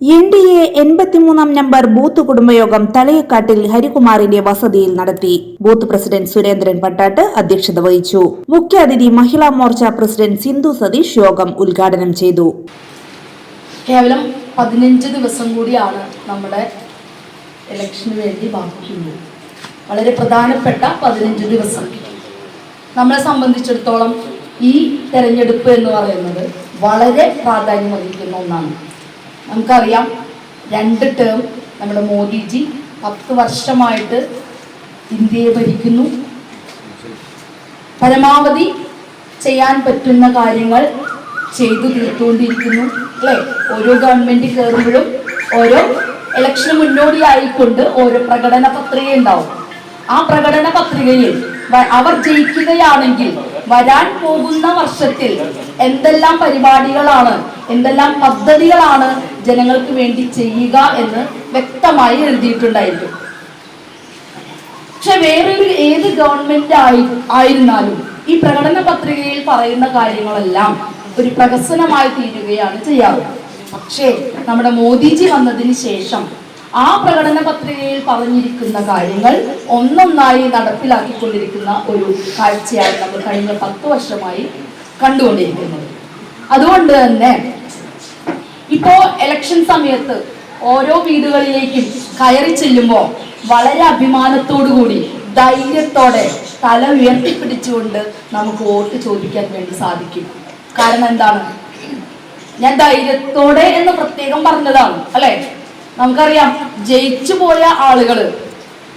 N D A എൺപത്തിമൂന്നാം number booth കുടുംബയോഗം തലയക്കാട്ടിൽ ഹരികുമാറിന്റെ വസതിയിൽ നടത്തി. ബൂത്ത് പ്രസിഡന്റ് സുരേന്ദ്രൻ പട്ടാട്ട് അധ്യക്ഷത വഹിച്ചു. മുഖ്യാതിഥി മഹിളാ മോർച്ച പ്രസിഡന്റ് സിന്ധു സതീഷ് യോഗം ഉദ്ഘാടനം ചെയ്തു. കേവലം പതിനഞ്ച് ദിവസം കൂടിയാണ് നമ്മുടെ ഇലക്ഷന് വേണ്ടി ബാക്കിയുള്ളൂ വളരെ പ്രധാനപ്പെട്ട പതിനഞ്ച് ദിവസം. നമ്മളെ സംബന്ധിച്ചിടത്തോളം ഈ തെരഞ്ഞെടുപ്പ് എന്ന് പറയുന്നത് വളരെ പ്രാധാന്യം വഹിക്കുന്ന ഒന്നാണ്. നമുക്കറിയാം രണ്ട് ടേം നമ്മുടെ മോദിജി പത്ത് വർഷമായിട്ട് ഇന്ത്യയെ ഭരിക്കുന്നു. പരമാവധി ചെയ്യാൻ പറ്റുന്ന കാര്യങ്ങൾ ചെയ്തു തീർത്തുകൊണ്ടിരിക്കുന്നു അല്ലേ? ഓരോ ഗവൺമെന്റ് കയറുമ്പോഴും ഓരോ ഇലക്ഷന് മുന്നോടിയായിക്കൊണ്ട് ഓരോ പ്രകടന പത്രിക ഉണ്ടാവും. ആ പ്രകടന പത്രികയിൽ അവർ ജയിക്കുകയാണെങ്കിൽ വരാൻ പോകുന്ന വർഷത്തിൽ എന്തെല്ലാം പരിപാടികളാണ് എന്തെല്ലാം പദ്ധതികളാണ് ജനങ്ങൾക്ക് വേണ്ടി ചെയ്യുക എന്ന് വ്യക്തമായി എഴുതിയിട്ടുണ്ടായിരുന്നു പക്ഷെ വേറൊരു ഏത് ഗവൺമെന്റ് ആയി ആയിരുന്നാലും ഈ പ്രകടന പത്രികയിൽ പറയുന്ന കാര്യങ്ങളെല്ലാം ഒരു പ്രഹസനമായി തീരുകയാണ് ചെയ്യാറ്. പക്ഷേ നമ്മുടെ മോദിജി വന്നതിന് ശേഷം ആ പ്രകടന പത്രികയിൽ പറഞ്ഞിരിക്കുന്ന കാര്യങ്ങൾ ഒന്നൊന്നായി നടപ്പിലാക്കിക്കൊണ്ടിരിക്കുന്ന ഒരു കാഴ്ചയാണ് നമ്മൾ കഴിഞ്ഞ പത്ത് വർഷമായി കണ്ടുകൊണ്ടിരിക്കുന്നത്. അതുകൊണ്ട് തന്നെ ഇപ്പോ ഇലക്ഷൻ സമയത്ത് ഓരോ വീടുകളിലേക്കും കയറി ചെല്ലുമ്പോൾ വളരെ അഭിമാനത്തോടു കൂടി ധൈര്യത്തോടെ തല ഉയർത്തിപ്പിടിച്ചുകൊണ്ട് നമുക്ക് വോട്ട് ചോദിക്കാൻ വേണ്ടി സാധിക്കും. കാരണം എന്താണ്? ഞാൻ ധൈര്യത്തോടെ എന്ന് പ്രത്യേകം പറഞ്ഞതാണ് അല്ലെ? നമുക്കറിയാം ജയിച്ചു പോയ ആളുകൾ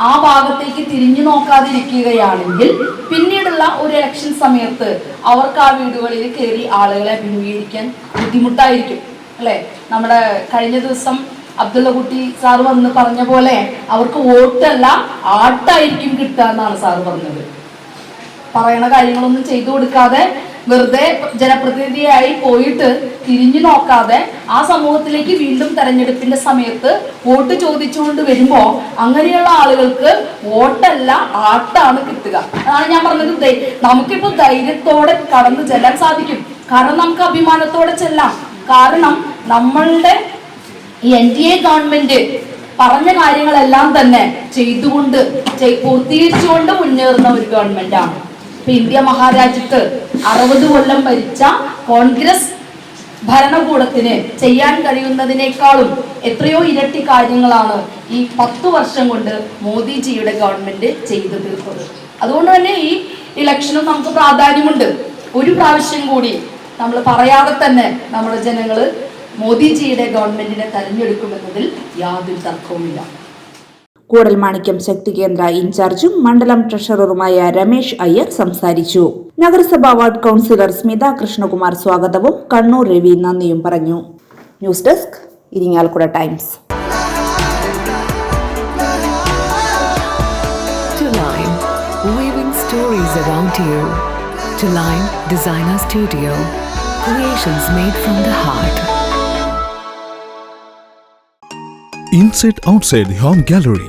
ആ ഭാഗത്തേക്ക് തിരിഞ്ഞു നോക്കാതിരിക്കുകയാണെങ്കിൽ പിന്നീടുള്ള ഒരു ഇലക്ഷൻ സമയത്ത് അവർക്ക് ആ വീടുകളിൽ കയറി ആളുകളെ അഭിമുഖീകരിക്കാൻ ബുദ്ധിമുട്ടായിരിക്കും അല്ലെ? നമ്മുടെ കഴിഞ്ഞ ദിവസം അബ്ദുള്ള കുട്ടി സാർ വന്ന് പറഞ്ഞ പോലെ അവർക്ക് വോട്ടല്ല ആട്ടായിരിക്കും കിട്ടുക എന്നാണ് സാർ പറഞ്ഞത്. പറയണ കാര്യങ്ങളൊന്നും ചെയ്തു കൊടുക്കാതെ വെറുതെ ജനപ്രതിനിധിയായി പോയിട്ട് തിരിഞ്ഞു നോക്കാതെ ആ സമൂഹത്തിലേക്ക് വീണ്ടും തെരഞ്ഞെടുപ്പിന്റെ സമയത്ത് വോട്ട് ചോദിച്ചുകൊണ്ട് വരുമ്പോ അങ്ങനെയുള്ള ആളുകൾക്ക് വോട്ടല്ല ആട്ടാണ് കിട്ടുക. അതാണ് ഞാൻ പറഞ്ഞത് നമുക്കിപ്പോ ധൈര്യത്തോടെ കടന്നു ചെല്ലാൻ സാധിക്കും. കാരണം നമുക്ക് അഭിമാനത്തോടെ ചെല്ലാം. കാരണം നമ്മളുടെ എൻ ഡി എ ഗവൺമെന്റ് പറഞ്ഞ കാര്യങ്ങളെല്ലാം തന്നെ ചെയ്തുകൊണ്ട് ചെയ്- പൂർത്തീകരിച്ചുകൊണ്ട് മുന്നേറുന്ന ഒരു ഗവൺമെന്റാണ്. ഇപ്പൊ ഇന്ത്യ മഹാരാജ്യത്ത് അറുപത് കൊല്ലം ഭരിച്ച കോൺഗ്രസ് ഭരണകൂടത്തിന് ചെയ്യാൻ കഴിയുന്നതിനേക്കാളും എത്രയോ ഇരട്ടി കാര്യങ്ങളാണ് ഈ പത്ത് വർഷം കൊണ്ട് മോദിജിയുടെ ഗവൺമെന്റ് ചെയ്തു തീർത്തത്. അതുകൊണ്ട് തന്നെ ഈ ഇലക്ഷനും നമുക്ക് പ്രാധാന്യമുണ്ട്. ഒരു പ്രാവശ്യം കൂടി നമ്മൾ പറയാതെ തന്നെ നമ്മുടെ ജനങ്ങൾ മോദിജിയുടെ ഗവൺമെന്റിനെ തെരഞ്ഞെടുക്കുമെന്നതിൽ യാതൊരു തർക്കവുമില്ല. കൂടൽമാണിക്യം ശക്തി കേന്ദ്ര ഇൻചാർജും മണ്ഡലം ട്രഷററുമായ രമേശ് അയ്യർ സംസാരിച്ചു. നഗരസഭാ വാർഡ് കൗൺസിലർ സ്മിത കൃഷ്ണകുമാർ സ്വാഗതവും കണ്ണൂർ രവി നന്ദിയും പറഞ്ഞു. News desk Irinjalakuda Times. Weaving stories around you. To Line Designer Studio, creations made from the heart. Inside Outside home gallery